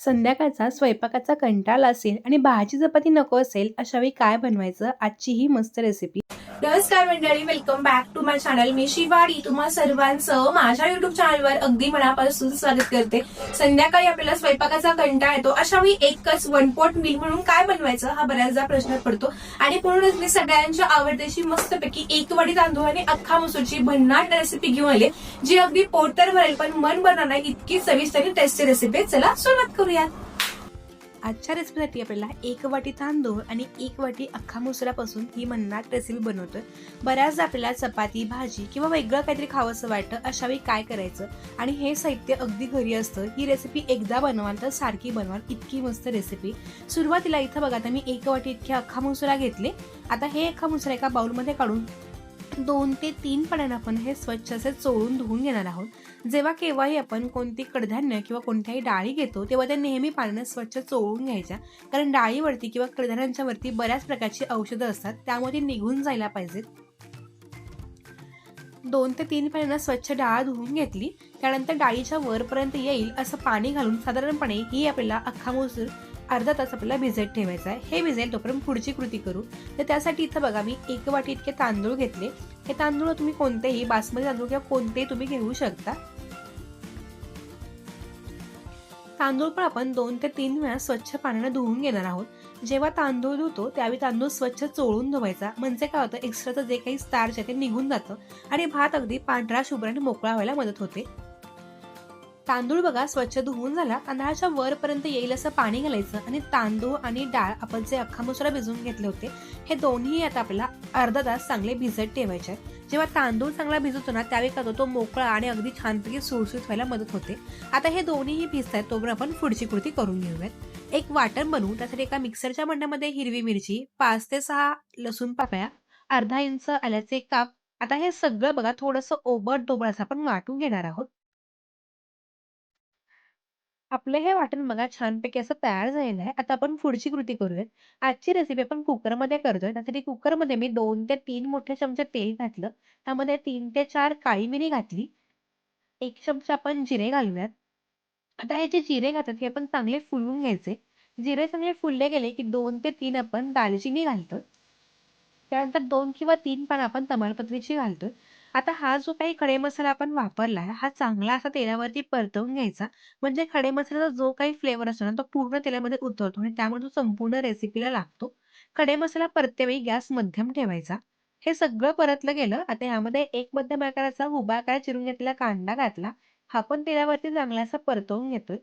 संध्याकाळचा स्वयंपाकाचा कंटाळा असेल आणि भाजी चपाती नको असेल अशा वेळी काय बनवायचं? आजची ही मस्त रेसिपी नमस्कार मंडळी welcome back to my channel मी शिवाडी. तुम्हा सर्वांचं माझ्या युट्यूब चॅनलवर अगदी मनापासून स्वागत करते. संध्याकाळी आपल्याला स्वयंपाकाचा कंटाळा येतो. अशा वेळी एकच वन पॉट मील म्हणून काय बनवायचं हा बऱ्याचदा प्रश्न पडतो. आणि म्हणूनच मी सगळ्यांच्या आवडतेशी मस्तपैकी एक वडी तांदूळ आणि अख्खा मसूरची भन्नाट रेसिपी घेऊन आली जी अगदी पोट तर भरेल पण मन भरणार नाही इतकी सविस्तरी टेस्टी रेसिपी चला सुरुवात करूयात. आजच्या रेसिपीसाठी आपल्याला एक वाटी तांदूळ आणि एक वाटी अख्खा मसुरापासून ही मन्नाट रेसिपी बनवतोय. बऱ्याचदा आपल्याला चपाती भाजी किंवा वेगळं काहीतरी खावंसं वाटतं अशावेळी काय करायचं? आणि हे साहित्य अगदी घरी असतं. ही रेसिपी एकदा बनवाल तर सारखी बनवाल. इतकी मस्त रेसिपी सुरुवातीला इथं बघा आता मी एक वाटी इतके अख्खा मसुरा घेतले. आता हे अख्खा मुसरा एका बाउलमध्ये काढून दोन ते तीन पाण्यानं आपण हे स्वच्छ असे चोळून धुवून घेणार आहोत. जेव्हा केव्हाही आपण कोणती कडधान्य किंवा कोणत्याही डाळी घेतो तेव्हा त्या नेहमी पाण्याने स्वच्छ चोळून घ्यायच्या. कारण डाळीवरती किंवा कडधान्यांच्या वरती बऱ्याच प्रकारची औषधं असतात त्यामुळे ते निघून जायला पाहिजेत. दोन ते तीन पाण्यानं स्वच्छ डाळ धुवून घेतली त्यानंतर डाळीच्या वरपर्यंत येईल असं पाणी घालून साधारणपणे ही आपल्याला अख्खा मसूर अर्धा तास आपल्याला भिजत ठेवायचा आहे. हे भिजेल तोपर्यंत पुढची कृती करू. तर त्यासाठी इथं बघा मी एक वाटी इतके तांदूळ घेतले. हे तांदूळ तुम्ही कोणतेही बासमती तांदूळ किंवा कोणतेही तुम्ही घेऊ शकता. तांदूळ पण आपण दोन ते तीन वेळा स्वच्छ पाण्याने धुवून घेणार आहोत. जेव्हा तांदूळ धुतो त्यावेळी तांदूळ स्वच्छ चोळून धुवायचा. म्हणजे काय होतं एक्स्ट्राचं जे काही स्टार्च आहे ते निघून जातं. आणि भात अगदी पांढरा शुभ्र आणि मोकळा व्हायला मदत होते. तांदूळ बघा स्वच्छ धुवून झाला तांदळाच्या वरपर्यंत येईल असं पाणी घालायचं आणि तांदूळ आणि डाळ आपण जे अख्खा मसुरा भिजवून घेतले होते हे दोन्ही आता आपल्याला अर्धा तास चांगले भिजत ठेवायचे आहेत. जेव्हा तांदूळ चांगला भिजवतो ना त्यावेळी का होतो तो मोकळा आणि अगदी छानपैकी सुळसुळीत व्हायला मदत होते. आता हे दोन्हीही भिजत आहेत तोपर्यंत आपण पुढची कृती करून घेऊयात. एक वाटण बनवू त्यासाठी एका मिक्सरच्या भांड्यामध्ये हिरवी मिरची पाच ते सहा लसूण पाकळ्या अर्धा इंच आल्याचे काप. आता हे सगळं बघा थोडंसं ओबट डोबळ असं आपण वाटून घेणार आहोत. आपलं हे वाटण बघा छानपैकी असं तयार झालेलं आहे. आता आपण पुढची कृती करूयात. आजची रेसिपी आपण कुकरमध्ये करतोय. त्यासाठी कुकरमध्ये मी दोन ते तीन मोठे चमचे तेल घातलं. त्यामध्ये तीन ते चार काळी मिरी घातली. एक चमचा आपण जिरे घालूयात. आता हे जे जिरे घातात हे आपण चांगले फुलवून घ्यायचे. जिरे चांगले फुलले गेले की दोन ते तीन आपण दालचिनी घालतो त्यानंतर दोन किंवा तीन पान आपण तमालपत्रीची घालतोय. आता हा जो काही खडे मसाला आपण वापरलाय हा चांगला असा तेलावरती परतवून घ्यायचा. म्हणजे खडे मसाल्याचा जो काही फ्लेवर असतो ना तो पूर्ण तेलामध्ये उतरतो आणि त्यामुळे तो संपूर्ण रेसिपीला लागतो. खडे मसाला परतेवेळी गॅस मध्यम ठेवायचा. हे सगळं परतलं गेलं आता यामध्ये एक मध्यम आकाराचा उभा आकार चिरून घेतलेला कांदा घातला. हा पण तेलावरती चांगला असा परतवून घेतोय.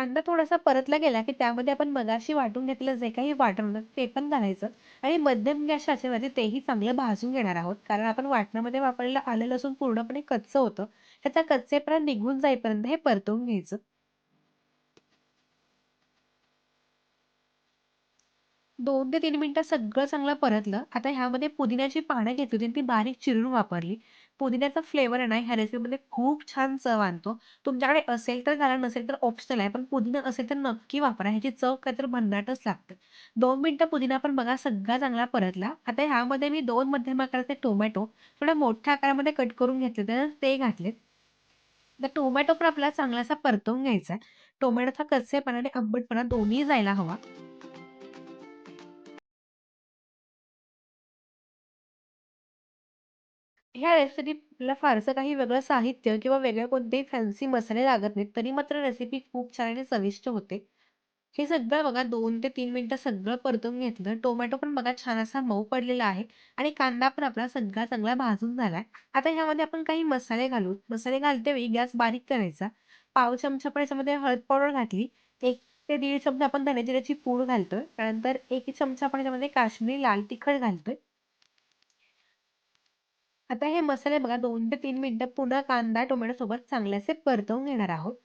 कांदा थोडासा परतला गेला की त्यामध्ये आपण मगाशी वाटून घेतलं जे काही वाटण होतं ते पण घालायचं. आणि मध्यम गॅस आचेवरती तेही चांगलं भाजून घेणार आहोत. कारण आपण वाटणामध्ये वापरलेलं आलं लसूण पूर्णपणे कच्चं होतं. त्याचा कच्चेपणा निघून जाईपर्यंत हे परतवून घ्यायचं. दोन ते तीन मिनिटं सगळं चांगलं परतलं. आता ह्यामध्ये पुदिन्याची पानं घेतली होती ती बारीक चिरून वापरली. पुदिन्याचा फ्लेवर आहे ना ह्या रेसिपीमध्ये खूप छान चव आणतो. तुमच्याकडे असेल तर घाला नसेल तर ऑप्शनल आहे पण पुदिना असेल तर नक्की वापरा. ह्याची चव काहीतरी भन्नाटच लागते. दोन मिनटं पुदिना पण बघा सगळा चांगला परतला. आता ह्यामध्ये मी दोन मध्यम आकाराचे टोमॅटो थोड्या मोठ्या आकारामध्ये कट करून घेतले तर ते घातलेत. तर टोमॅटो पण आपल्याला चांगलासा परतवून घ्यायचा आहे. टोमॅटोचा कच्चेपणा आणि आंबटपणा दोन्ही जायला हवा. ह्या रेसिपीला फारसं काही वेगळं साहित्य किंवा वेगळे कोणतेही फॅन्सी मसाले लागत नाहीत तरी मात्र रेसिपी खूप छान आणि चविष्ट होते. हे सगळं बघा दोन ते तीन मिनिटं सगळं परतून घेतलं. टोमॅटो पण बघा छान असा मऊ पडलेला आहे आणि कांदा पण आपला सगळा चांगला भाजून झाला आहे आता ह्यामध्ये आपण काही मसाले घालू. मसाले घालते वेळी गॅस बारीक करायचा. पाव चमचा पण याच्यामध्ये हळद पावडर घातली. एक ते दीड चमचा आपण धने जिऱ्याची पूड घालतोय. त्यानंतर एक चमचा आपण याच्यामध्ये काश्मीरी लाल तिखट घालतोय. आता हे मसाले बघा दोन ते तीन मिनिटं पुन्हा कांदा टोमॅटो सोबत चांगल्याचे परतवून घेणार आहोत.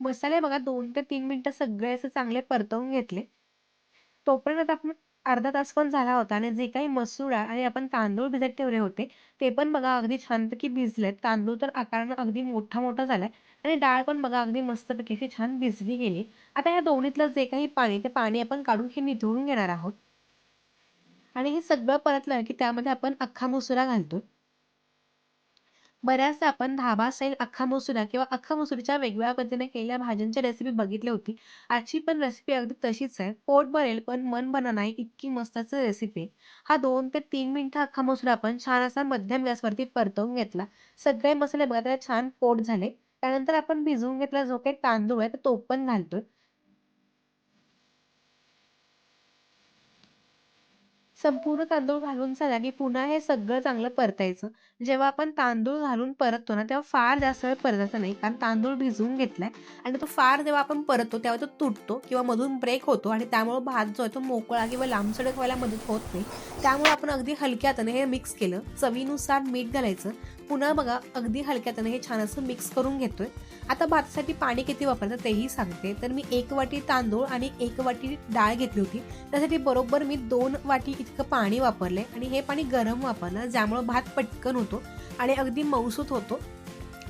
मसाले बघा दोन ते तीन मिनिटं सगळे असे चांगले परतवून घेतले. तोपर्यंत आपण अर्धा तास पण झाला होता आणि जे काही मसूर आणि आपण तांदूळ भिजत ठेवले होते ते पण बघा अगदी छानपैकी भिजलेत. तांदूळ तर आकारानं अगदी मोठा मोठा झालाय आणि डाळ पण बघा अगदी मस्तपैकी अशी छान भिजली गेली. आता या दोन्हीतलं जे काही पाणी ते पाणी आपण काढून हे निथळून घेणार आहोत. आणि हे सगळं परतलं की त्यामध्ये आपण अख्खा मसुरा घालतो बऱ्याचदा आपण धाबा स्टाईल अख्खा मसुरा किंवा अख्खा मसुरीच्या वेगवेगळ्या पद्धतीने केलेल्या भाज्यांची रेसिपी बघितली होती. आजची पण रेसिपी अगदी तशीच आहे. पोट भरेल पण मन भरणार नाही इतकी मस्त रेसिपी हा दोन ते तीन मिनिटं अख्खा मसुरा आपण छान असा मध्यम गॅसवरती परतवून घेतला. सगळे मसाले बघा त्याला छान पोट झाले. त्यानंतर आपण भिजवून घेतला जो काही तांदूळ आहे तो पण घालतो संपूर्ण तांदूळ घालून झाला की पुन्हा हे सगळं चांगलं परतायचं. जेव्हा आपण तांदूळ घालून परततो ना, तेव्हा फार जास्त वेळ परतायचा नाही. कारण तांदूळ भिजवून घेतलाय आणि तो फार जेव्हा आपण परततो तेव्हा तो तुटतो किंवा मधून ब्रेक होतो आणि त्यामुळे भात जो आहे तो मोकळा किंवा लांबसडक व्हायला मदत होत नाही. त्यामुळे आपण अगदी हलक्या हाताने हे मिक्स केलं. चवीनुसार मीठ घालायचं. पुन्हा बघा अगदी हलक्या हाताने हे छान असं मिक्स करून घेतोय. आता भातासाठी पाणी किती वापरायचं तेही सांगते. तर मी एक वाटी तांदूळ आणि एक वाटी डाळ घेतली होती. त्यासाठी बरोबर मी दोन वाटी इतकं पाणी वापरले आणि हे पाणी गरम वापरलं ज्यामुळे भात पटकन होतो आणि अगदी मऊसूत होतो.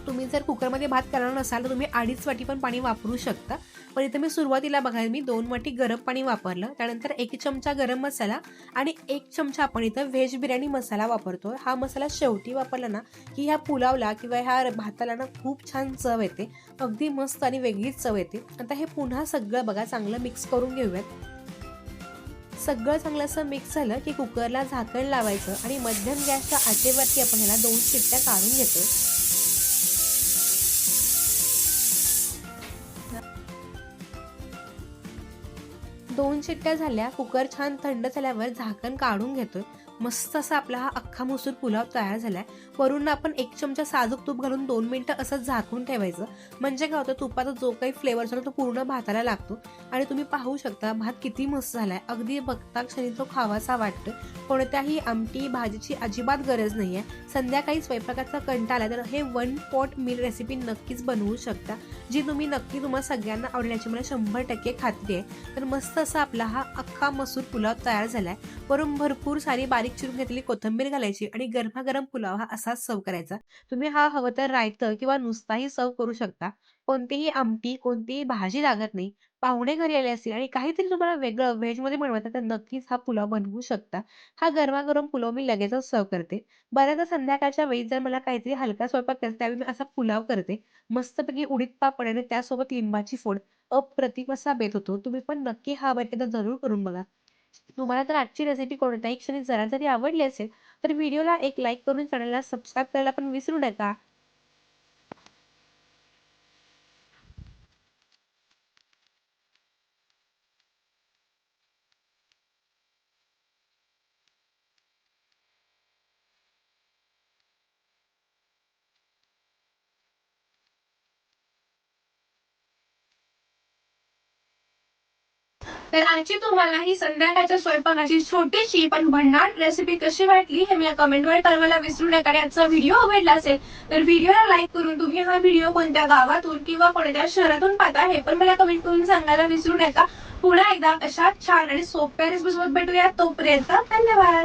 तुम्ही जर कुकरमध्ये भात करणार नसाल तर तुम्ही अडीच वाटी पण पाणी वापरू शकता. पण इथे मी सुरुवातीला बघा मी दोन वाटी गरम पाणी वापरलं. त्यानंतर एक चमचा गरम मसाला आणि एक चमचा आपण इथं व्हेज बिर्याणी मसाला वापरतो हा मसाला शेवटी वापरला ना, की ह्या पुलावला किंवा ह्या भाताला ना खूप छान चव येते. अगदी मस्त आणि वेगळीच चव येते. आता हे पुन्हा सगळं बघा चांगलं मिक्स करून घेऊयात. सगळं चांगलं असं मिक्स झालं की कुकरला झाकण लावायचं आणि मध्यम गॅसच्या आचेवरती आपण ह्याला दोन शिट्ट्या काढून घेतो दोन शिट्ट्या झाल्या. कुकर छान थंड झाल्यावर झाकण काढून घेतोय. मस्त असा आपला हा अख्खा मसूर पुलाव तयार झालाय. वरून आपण एक चमचा साजूक तूप घालून दोन मिनिटं असंच झाकून ठेवायचं. म्हणजे काय होतं तुपाचा जो काही फ्लेवर असतो तो पूर्ण भाताला लागतो आणि तुम्ही पाहू शकता भात किती मस्त झालाय. अगदी बघता क्षणी तो खावासा वाटतोय. कोणत्याही आमटी, भाजीची अजिबात गरज नाही आहे संध्याकाळी स्वयंपाकाचा कंटाळा आला तर हे वन पॉट मील रेसिपी नक्कीच बनवू शकता. जी तुम्ही नक्की तुम्हाला सगळ्यांना आवडण्याची मला 100% खात्री आहे. तर मस्त असा आपला हा अख्खा मसूर पुलाव तयार झालाय. वरून भरपूर सारी बारीक चिरून घेतलेली कोथिंबीर घालायची आणि गरमागरम पुलाव हा असाच सर्व करायचा. तुम्ही हा हवं तर रायतं किंवा नुसताही सर्व्ह करू शकता. कोणतीही आमटी, कोणतीही भाजी लागत नाही. पाहुणे घरी आले असतील आणि काहीतरी तुम्हाला वेगळं व्हेजमध्ये बनवायचं तर नक्कीच हा पुलाव बनवू शकता. हा गरमागरम पुलाव मी लगेचच सर्व करते. बऱ्याचदा संध्याकाळच्या वेळी जर मला काहीतरी हलका स्वयंपाक करायचा त्यावेळी मी असा पुलाव करते. मस्तपैकी उडीद पापड आणि त्यासोबत लिंबाची फोड अप्रतिम असा बेत होतो. तुम्ही पण नक्की हा बेत एकदा जरूर करून बघा. तुम्हाला जर आजची रेसिपी कोणत्याही क्षणी जरा जरी आवडली असेल तर व्हिडिओला एक लाईक करून चॅनलला सबस्क्राईब करायला पण विसरू नका. तर आजची तुम्हाला ही संध्याकाळच्या स्वयंपाकाची छोटीशी पण भन्नाट रेसिपी कशी वाटली हे मी कमेंटवर कळवायला विसरू नका. याचा व्हिडिओ आवडला असेल तर व्हिडिओला लाईक करून तुम्ही हा व्हिडिओ कोणत्या गावातून किंवा कोणत्या शहरातून पाहता हे पण मला कमेंट करून सांगायला विसरू नका. पुन्हा एकदा अशा छान आणि सोप्या रेसिपी सोबत भेटूया तोपर्यंत धन्यवाद.